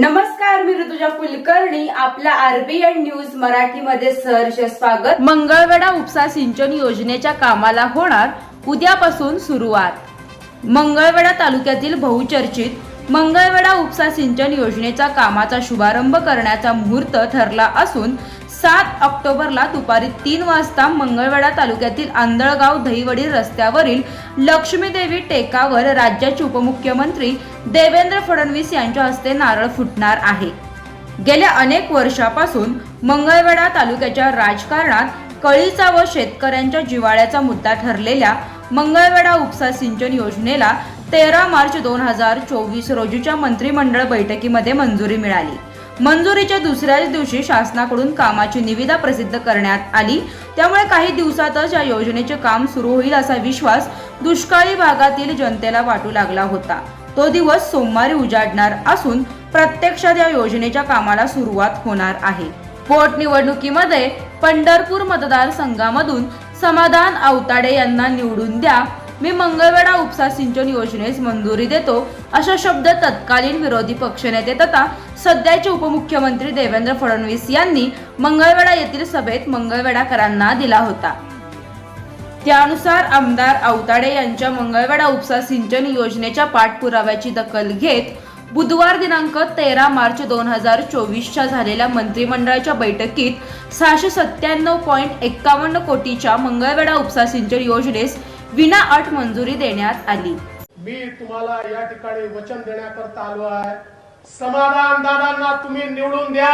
नमस्कार मी ऋतुजा कुलकर्णी. आपल्या RBN news मराठीमध्ये सहर्ष स्वागत. मंगळवेढा उपसा सिंचन योजनेच्या कामाला होणार उद्यापासून सुरुवात. मंगळवेढा तालुक्यातील बहुचर्चित मंगळवेढा उपसा सिंचन योजनेचा कामाचा शुभारंभ करण्याचा मुहूर्त ठरला असून सात ऑक्टोबरला दुपारी तीन वाजता मंगळवेढा तालुक्यातील आंधळगाव दहिवडी रस्त्यावरील लक्ष्मीदेवी टेकावर राज्याचे उपमुख्यमंत्री देवेंद्र फडणवीस यांच्या हस्ते नारळ फुटणार आहे. गेल्या अनेक वर्षापासून मंगळवेढा तालुक्याच्या राजकारणात कळीचा व शेतकऱ्यांच्या जिवाळ्याचा मुद्दा ठरलेल्या मंगळवेढा उपसा सिंचन योजनेला तेरा मार्च दोन हजार चोवीस रोजीच्या मंत्रिमंडळ बैठकीमध्ये मंजुरी मिळाली. मंजुरीच्या दुसऱ्याच दिवशी शासनाकडून कामाची निविदा प्रसिद्ध करण्यात आली. त्यामुळे काही दिवसातच या योजनेचे काम सुरू होईल असा विश्वास दुष्काळी भागातील जनतेला वाटू लागला होता. तो दिवस सोमवारी उजाडणार असून प्रत्यक्षात या योजनेच्या कामाला सुरुवात होणार आहे. पोटनिवडणुकीमध्ये पंढरपूर मतदारसंघामधून समाधान अवताडे यांना निवडून द्या. मी मंगळवेढा उपसा सिंचन योजनेस मंजुरी देतो अशा शब्द तत्कालीन विरोधी पक्षनेते तथा सध्याचे उपमुख्यमंत्री देवेंद्र फडणवीस यांनी मंगळवेढा येथील सभेत मंगळवेढाकरांना दिला होता. त्यानुसार आमदार अवताडे यांच्या मंगळवेढा उपसा सिंचन योजनेच्या पाठपुराव्याची दखल घेत बुधवार दिनांक तेरा मार्च दोन हजार चोवीसच्या झालेल्या मंत्रिमंडळाच्या बैठकीत सहाशे सत्त्याण्णव पॉईंट एक्कावन्न कोटीच्या मंगळवेढा उपसा सिंचन योजनेस विना अट मंजुरी देण्यात आली. मी तुम्हाला या ठिकाणी वचन देण्याकरता आलो आहे. समाधान दादांना तुम्ही निवडून द्या.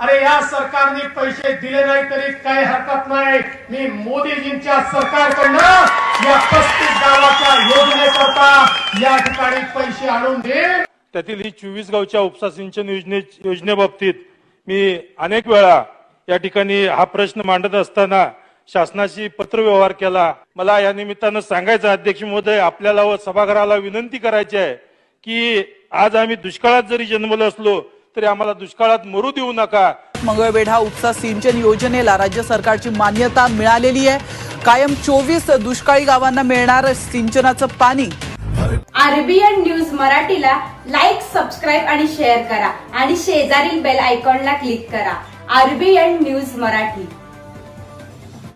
अरे या सरकारने पैसे दिले नाही तरी काही हरकत नाही. मी मोदीजींच्या सरकारकडनं या पस्तीस गावाच्या योजनेकरता या ठिकाणी पैसे आणून देईन. त्यातील ही चोवीस गावच्या उपसा सिंचन योजने योजनेबाबतीत मी अनेक वेळा या ठिकाणी हा प्रश्न मांडत असताना शासनाशी पत्रव्यवहार केला. मला या निमित्तानं सांगायचं अध्यक्ष महोदय आपल्याला व सभागृहाला विनंती करायची आहे की आज आम्ही दुष्काळात जरी जन्मलो असलो तरी आम्हाला दुष्काळात मरू देऊ नका. मंगळवेढा उपसा सिंचन योजनेला राज्य सरकारची मान्यता मिळालेली आहे. कायम चोवीस दुष्काळी गावांना मिळणार सिंचनाचं पाणी. आरबीएन न्यूज मराठीला लाईक सबस्क्राईब आणि शेअर करा. आणि शेजारील बेल आयकॉनला क्लिक करा. RBN news Marathi.